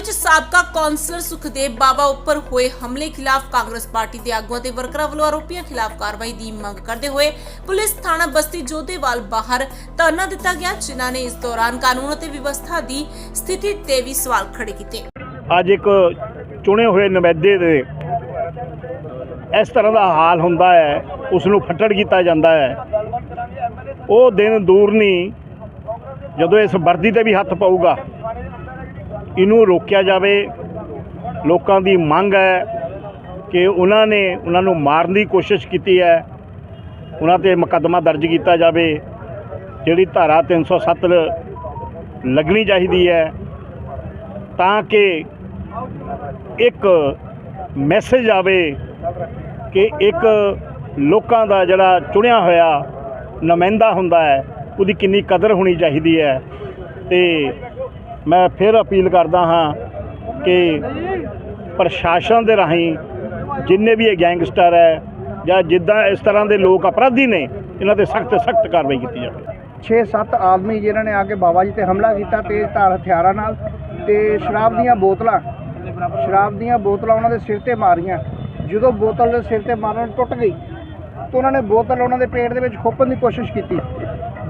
ਵਿੱਚ ਸਾਬਕਾ ਕੌਂਸਲਰ ਸੁਖਦੇਵ ਬਾਬਾ ਉੱਪਰ ਹੋਏ ਹਮਲੇ ਖਿਲਾਫ ਕਾਂਗਰਸ ਪਾਰਟੀ ਦੇ ਆਗੂਆਂ ਤੇ ਵਰਕਰਾਂ ਵੱਲੋਂ ਆਰੋਪੀਆਂ ਖਿਲਾਫ ਕਾਰਵਾਈ ਦੀ ਮੰਗ ਕਰਦੇ ਹੋਏ ਪੁਲਿਸ ਥਾਣਾ ਬਸਤੀ ਜੋਧੇਵਾਲ ਬਾਹਰ ਧਰਨਾ ਦਿੱਤਾ ਗਿਆ, ਜਿਨ੍ਹਾਂ ਨੇ ਇਸ ਦੌਰਾਨ ਕਾਨੂੰਨ ਅਤੇ ਵਿਵਸਥਾ ਦੀ ਸਥਿਤੀ ਤੇ ਵੀ ਸਵਾਲ ਖੜੇ ਕੀਤੇ। ਅੱਜ ਇੱਕ ਚੁਣੇ ਹੋਏ ਨੁਮਾਇੰਦੇ ਦੇ ਇਸ ਤਰ੍ਹਾਂ ਦਾ ਹਾਲ ਹੁੰਦਾ ਹੈ ਉਸ ਨੂੰ ਫੱਟੜ ਕੀਤਾ ਜਾਂਦਾ ਹੈ। ਉਹ ਦਿਨ ਦੂਰ ਨਹੀਂ, ਜਦੋਂ ਇਸ ਵਰਦੀ ਤੇ ਵੀ ਹੱਥ ਪਊਗਾ। ਇਹਨੂੰ ਰੋਕਿਆ ਜਾਵੇ। ਲੋਕਾਂ ਦੀ ਮੰਗ ਹੈ ਕਿ ਉਹਨਾਂ ਨੇ ਉਹਨਾਂ ਨੂੰ ਮਾਰਨ ਦੀ ਕੋਸ਼ਿਸ਼ ਕੀਤੀ ਹੈ। ਉਹਨਾਂ ਤੇ ਮੁਕੱਦਮਾ ਦਰਜ ਕੀਤਾ ਜਾਵੇ। ਜਿਹੜੀ ਧਾਰਾ 307 ਲੱਗਣੀ ਚਾਹੀਦੀ ਹੈ ਤਾਂ ਕਿ ਇੱਕ ਮੈਸੇਜ ਆਵੇ ਕਿ ਇੱਕ ਲੋਕਾਂ ਦਾ ਜਿਹੜਾ ਚੁਣਿਆ ਹੋਇਆ ਨੁਮਾਇੰਦਾ ਹੁੰਦਾ ਹੈ, ਉਹਦੀ ਕਿੰਨੀ ਕਦਰ ਹੋਣੀ ਚਾਹੀਦੀ ਹੈ। ਤੇ ਮੈਂ ਫਿਰ ਅਪੀਲ ਕਰਦਾ ਹਾਂ ਕਿ ਪ੍ਰਸ਼ਾਸਨ ਦੇ ਰਾਹੀਂ ਜਿੰਨੇ ਵੀ ਇਹ ਗੈਂਗਸਟਰ ਹੈ ਜਾਂ ਜਿੱਦਾਂ ਇਸ ਤਰ੍ਹਾਂ ਦੇ ਲੋਕ ਅਪਰਾਧੀ ਨੇ, ਇਹਨਾਂ ਤੇ ਸਖਤ ਸਖਤ ਕਾਰਵਾਈ ਕੀਤੀ ਜਾਵੇ। 6-7 ਆਦਮੀ ਜਿਨ੍ਹਾਂ ਨੇ ਆ ਕੇ ਬਾਬਾ ਜੀ ਤੇ ਹਮਲਾ ਕੀਤਾ ਤੇਜ਼ ਧਾਰ ਹਥਿਆਰਾਂ ਨਾਲ ਤੇ ਸ਼ਰਾਬ ਦੀਆਂ ਬੋਤਲਾਂ, ਸ਼ਰਾਬ ਦੀਆਂ ਬੋਤਲਾਂ ਉਹਨਾਂ ਦੇ ਸਿਰ ਤੇ ਮਾਰੀਆਂ। ਜਦੋਂ ਬੋਤਲ ਦੇ ਸਿਰ ਤੇ ਮਾਰਨ ਟੁੱਟ ਗਈ, ਤਾਂ ਉਹਨਾਂ ਨੇ ਬੋਤਲ ਉਹਨਾਂ ਦੇ ਪੇਟ ਦੇ ਵਿੱਚ ਖੋਪਣ ਦੀ ਕੋਸ਼ਿਸ਼ ਕੀਤੀ।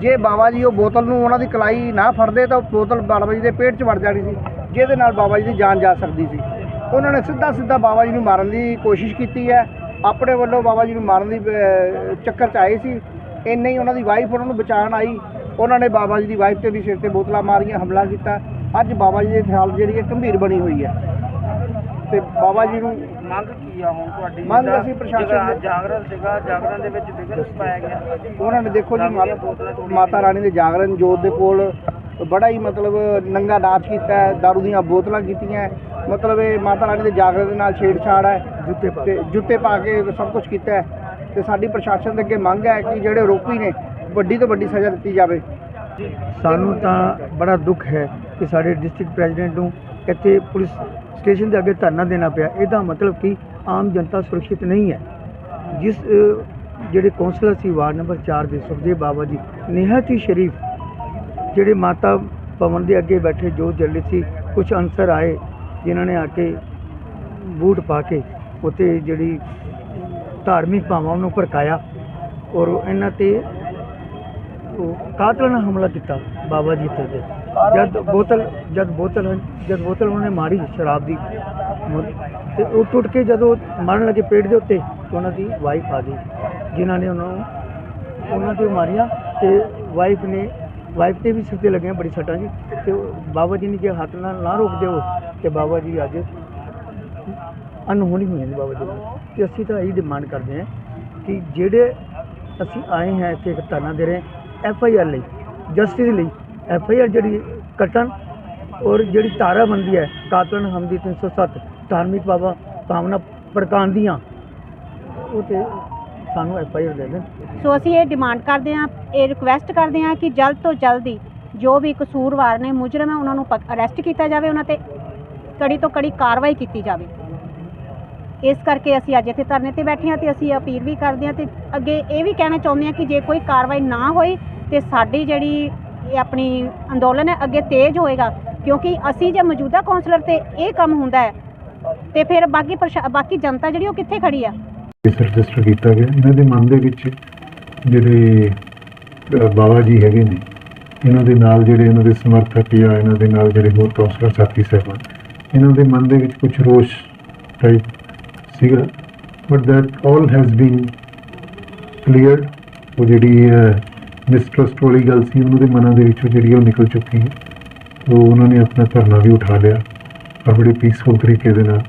ਜੇ ਬਾਬਾ ਜੀ ਉਹ ਬੋਤਲ ਨੂੰ ਉਹਨਾਂ ਦੀ ਕਲਾਈ ਨਾ ਫੜਦੇ ਤਾਂ ਉਹ ਬੋਤਲ ਬਾਬਾ ਜੀ ਦੇ ਪੇਟ 'ਚ ਵੜ ਜਾਣੀ ਸੀ, ਜਿਹਦੇ ਨਾਲ ਬਾਬਾ ਜੀ ਦੀ ਜਾਨ ਜਾ ਸਕਦੀ ਸੀ। ਉਹਨਾਂ ਨੇ ਸਿੱਧਾ ਸਿੱਧਾ ਬਾਬਾ ਜੀ ਨੂੰ ਮਾਰਨ ਦੀ ਕੋਸ਼ਿਸ਼ ਕੀਤੀ ਹੈ। ਆਪਣੇ ਵੱਲੋਂ ਬਾਬਾ ਜੀ ਨੂੰ ਮਾਰਨ ਦੀ ਚੱਕਰ 'ਚ ਆਏ ਸੀ। ਇੰਨੇ ਹੀ ਉਹਨਾਂ ਦੀ ਵਾਈਫ ਉਹਨਾਂ ਨੂੰ ਬਚਾਉਣ ਆਈ। ਉਹਨਾਂ ਨੇ ਬਾਬਾ ਜੀ ਦੀ ਵਾਈਫ ਤੇ ਵੀ ਸਿਰ ਤੇ ਬੋਤਲਾਂ ਮਾਰੀਆਂ, ਹਮਲਾ ਕੀਤਾ। ਅੱਜ ਬਾਬਾ ਜੀ ਦੀ ਹਾਲਤ ਜਿਹੜੀ ਹੈ ਗੰਭੀਰ ਬਣੀ ਹੋਈ ਹੈ। ਤੇ ਬਾਬਾ ਜੀ ਨੂੰ ਮੰਗ ਕੀ ਆ ਹੁਣ ਤੁਹਾਡੀ? ਮੰਗ ਅਸੀਂ ਪ੍ਰਸ਼ਾਸਨ ਜਿਹੜਾ ਦੇ- ਜਾਗਰਣ ਸੀਗਾ ਜਾਗਰਣ ਦੇ ਵਿੱਚ ਵਿਗਨ ਪਾਇਆ ਗਿਆ। ਉਹਨਾਂ ਨੇ ਦੇਖੋ ਜੀ ਮਾ- ਮਾਤਾ ਰਾਣੀ ਦੇ ਜਾਗਰਣ ਜੋਤ ਦੇ ਕੋਲ ਬੜਾ ਹੀ ਮਤਲਬ ਨੰਗਾ ਨਾਚ ਕੀਤਾ ਹੈ ਦਾਰੂ ਦੀਆਂ ਬੋਤਲਾਂ ਕੀਤੀਆਂ ਹੈ। ਮਤਲਬ ਇਹ ਮਾਤਾ ਰਾਣੀ ਦੇ ਜਾਗਰਣ ਦੇ ਨਾਲ ਛੇੜਛਾੜ ਹੈ ਜੁੱਤੇ ਪਾ ਕੇ। ਜੁੱਤੇ ਪਾ ਕੇ ਸਭ ਕੁਝ ਕੀਤਾ ਹੈ। ਤੇ ਸਾਡੀ ਪ੍ਰਸ਼ਾਸਨ ਦੇ ਅੱਗੇ ਮੰਗ ਹੈ ਕਿ ਜਿਹੜੇ ਆਰੋਪੀ ਨੇ ਵੱਡੀ ਤੋਂ ਵੱਡੀ ਸਜ਼ਾ ਦਿੱਤੀ ਜਾਵੇ। ਸਾਨੂੰ ਤਾਂ ਬੜਾ ਦੁੱਖ ਹੈ ਕਿ ਸਾਡੇ ਡਿਸਟ੍ਰਿਕਟ ਪ੍ਰੈਜ਼ੀਡੈਂਟ ਨੂੰ ਇੱਥੇ ਪੁਲਿਸ ਸਟੇਸ਼ਨ ਦੇ ਅੱਗੇ ਧਰਨਾ ਦੇਣਾ ਪਿਆ ਇਹਦਾ ਮਤਲਬ ਕਿ ਆਮ ਜਨਤਾ ਸੁਰੱਖਿਅਤ ਨਹੀਂ ਹੈ ਜਿਸ ਜਿਹੜੇ ਕੌਂਸਲਰ ਸੀ, ਵਾਰਡ ਨੰਬਰ 4 ਦੇ ਸੁਖਦੇਵ ਬਾਬਾ ਜੀ ਨਿਹਾਇਤ ਹੀ ਸ਼ਰੀਫ ਜਿਹੜੇ ਮਾਤਾ ਭਵਨ ਦੇ ਅੱਗੇ ਬੈਠੇ, ਜੋ ਜੱਲੇ ਸੀ ਕੁਝ ਅਨਸਰ ਆਏ, ਜਿਨ੍ਹਾਂ ਨੇ ਆ ਕੇ ਬੂਟ ਪਾ ਕੇ ਉੱਤੇ ਜਿਹੜੀ ਧਾਰਮਿਕ ਭਾਵਾਂ ਨੂੰ ਭੜਕਾਇਆ ਔਰ ਇਹਨਾਂ ਤੇ ਉਹ ਕਾਤਲਾਨਾ ਹਮਲਾ ਕੀਤਾ ਬਾਬਾ ਜੀ ਤੇ ਤੇ। ਜਦ ਬੋਤਲ ਜਦ ਬੋਤਲ ਜਦ ਬੋਤਲ ਉਹਨੇ ਮਾਰੀ ਸ਼ਰਾਬ ਦੀ ਮ- ਤੇ ਉਹ ਟੁੱਟ ਕੇ ਜਦੋਂ ਮਾਰਨ ਲੱਗੇ ਪੇਟ ਦੇ ਉੱਤੇ, ਤੇ ਉਹਨਾਂ ਦੀ ਵਾਈਫ ਆ ਗਈ, ਜਿਨ੍ਹਾਂ ਨੇ ਉਹਨਾਂ ਨੂੰ, ਉਹਨਾਂ ਤੇ ਮਾਰੀਆਂ, ਤੇ ਵਾਈਫ ਨੇ ਵਾਈਫ ਤੇ ਵੀ ਸਿਰ ਤੇ ਲੱਗੀਆਂ ਬੜੀ ਸੱਟਾਂ ਜੀ, ਤੇ ਬਾਬਾ ਜੀ ਨੇ ਜੇ ਹੱਥ ਨਾਲ ਨਾ ਰੋਕਦੇ ਉਹ ਤੇ ਬਾਬਾ ਜੀ ਅੱਜ ਅਨਹੋਣੀ ਹੋਈ ਜਾਂਦੀ ਬਾਬਾ ਜੀ। ਨਾਲ ਤੇ ਅਸੀਂ ਤਾਂ ਇਹੀ ਡਿਮਾਂਡ ਕਰਦੇ ਹਾਂ ਕਿ ਜਿਹੜੇ ਅਸੀਂ ਆਏ ਹਾਂ ਇੱਥੇ ਇੱਕ ਧਰਨਾ ਦੇ ਰਹੇ ਐਫ ਆਈ ਆਰ ਲਈ ਜਸਟਿਸ ਲਈ ਐਫ ਆਈ ਆਰ ਜਿਹੜੀ ਕੱਟਣ ਔਰ ਜਿਹੜੀ ਧਾਰਾ ਬੰਦੀ ਹੈ ਕਾਤਲਨ ਹਮਦੀ 307 ਧਾਰਮਿਕ ਭਾਵਾਂ ਭਾਵਨਾ ਭੜਕਾਉਣ ਦੀਆਂ, ਉਹ ਤੇ ਸਾਨੂੰ ਐਫ ਆਈ ਆਰ ਦੇ ਦੇਣ। ਸੋ ਅਸੀਂ ਇਹ ਡਿਮਾਂਡ ਕਰਦੇ ਹਾਂ, ਇਹ ਰਿਕੁਐਸਟ ਕਰਦੇ ਹਾਂ ਕਿ ਜਲਦ ਤੋਂ ਜਲਦੀ ਜੋ ਵੀ ਕਸੂਰਵਾਰ ਨੇ, ਮੁਜਰਮ ਹੈ, ਉਹਨਾਂ ਨੂੰ ਅਰੈਸਟ ਕੀਤਾ ਜਾਵੇ, ਉਹਨਾਂ ਤੇ ਕੜੀ ਤੋਂ ਕੜੀ ਕਾਰਵਾਈ ਕੀਤੀ ਜਾਵੇ। ਇਸ ਕਰਕੇ ਅਸੀਂ ਅੱਜ ਇੱਥੇ ਧਰਨੇ ਤੇ ਬੈਠੇ ਹਾਂ ਤੇ ਅਸੀਂ ਅਪੀਲ ਵੀ ਕਰਦੇ ਹਾਂ ਤੇ ਅੱਗੇ ਇਹ ਵੀ ਕਹਿਣਾ ਚਾਹੁੰਦੇ ਹਾਂ ਕਿ ਜੇ ਕੋਈ ਕਾਰਵਾਈ ਨਾ ਹੋਈ ਤੇ ਸਾਡੀ ਜਿਹੜੀ ਇਹ ਆਪਣੀ ਅੰਦੋਲਨ ਹੈ, ਅੱਗੇ ਤੇਜ਼ ਹੋਏਗਾ, ਕਿਉਂਕਿ ਅਸੀਂ ਜੇ ਮੌਜੂਦਾ ਕਾਉਂਸਲਰ ਤੇ ਇਹ ਕੰਮ ਹੁੰਦਾ ਹੈ, ਤੇ ਫਿਰ ਬਾਕੀ ਬਾਕੀ ਜਨਤਾ ਜਿਹੜੀ ਉਹ ਕਿੱਥੇ ਖੜੀ ਆ? ਕੇਸ ਰਜਿਸਟਰ ਕੀਤਾ ਗਿਆ। ਇਹਨਾਂ ਦੇ ਮਨ ਦੇ ਵਿੱਚ ਜਿਹੜੇ ਬਾਬਾ ਜੀ ਹੈਗੇ ਨੇ, ਇਹਨਾਂ ਦੇ ਨਾਲ ਜਿਹੜੇ ਇਹਨਾਂ ਦੇ ਸਮਰਥਕ ਜਾਂ ਇਹਨਾਂ ਦੇ ਨਾਲ ਜਿਹੜੇ ਹੋਰ ਕੌਂਸਲਰ ਸਾਥੀ ਸਹਿਬਾਨ, ਇਹਨਾਂ ਦੇ ਮਨ ਦੇ ਵਿੱਚ ਕੁਝ ਰੋਸ਼ ਟਾਈਪ ਸੀਗਾ but that all has been cleared ਉਹ ਜਿਹੜੀ ਮਿਸਟਰਸਟ ਵਾਲੀ ਗੱਲ ਸੀ, ਉਹਨਾਂ ਦੇ ਮਨਾਂ ਦੇ ਵਿੱਚੋਂ ਜਿਹੜੀ ਉਹ ਨਿਕਲ ਚੁੱਕੀ ਹੈ। ਉਹ ਉਹਨਾਂ ਨੇ ਆਪਣਾ ਧਰਨਾ ਵੀ ਉਠਾ ਲਿਆ ਔਰ ਬੜੇ ਪੀਸਫੁਲ ਤਰੀਕੇ ਦੇ ਨਾਲ।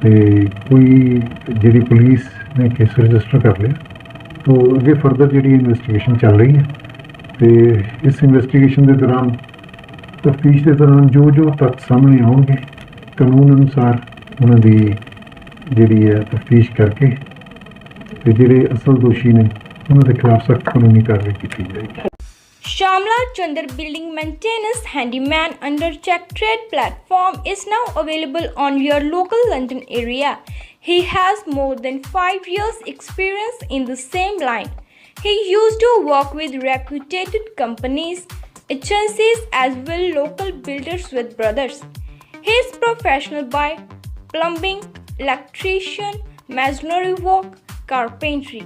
ਤੇ ਕੋਈ ਜਿਹੜੀ ਪੁਲਿਸ ਨੇ ਕੇਸ ਰਜਿਸਟਰ ਕਰ ਲਿਆ, ਤੋਂ ਅੱਗੇ ਫਰਦਰ ਜਿਹੜੀ ਇਨਵੈਸਟੀਗੇਸ਼ਨ ਚੱਲ ਰਹੀ ਹੈ, ਤੇ ਇਸ ਇਨਵੈਸਟੀਗੇਸ਼ਨ ਦੇ ਦੌਰਾਨ, ਤਫਤੀਸ਼ ਦੇ ਦੌਰਾਨ ਜੋ ਜੋ ਤੱਥ ਸਾਹਮਣੇ ਆਉਣਗੇ, ਕਾਨੂੰਨ ਅਨੁਸਾਰ ਉਹਨਾਂ ਦੀ ਜਿਹੜੀ ਹੈ ਤਫਤੀਸ਼ ਕਰਕੇ, ਤੇ ਜਿਹੜੇ ਅਸਲ ਦੋਸ਼ੀ ਨੇ ਉਹਨਾਂ ਦੇ ਖਿਲਾਫ ਸਖਤ ਕਾਨੂੰਨੀ ਕਾਰਵਾਈ ਕੀਤੀ ਜਾਏਗੀ Shamla Chandar Building Maintenance Handyman under Check Trade platform is now available on your local London area. He has more than 5 years experience in the same line. He used to work with reputed companies, agencies as well local builders with brothers. He is professional by plumbing, electrician, masonry work, carpentry.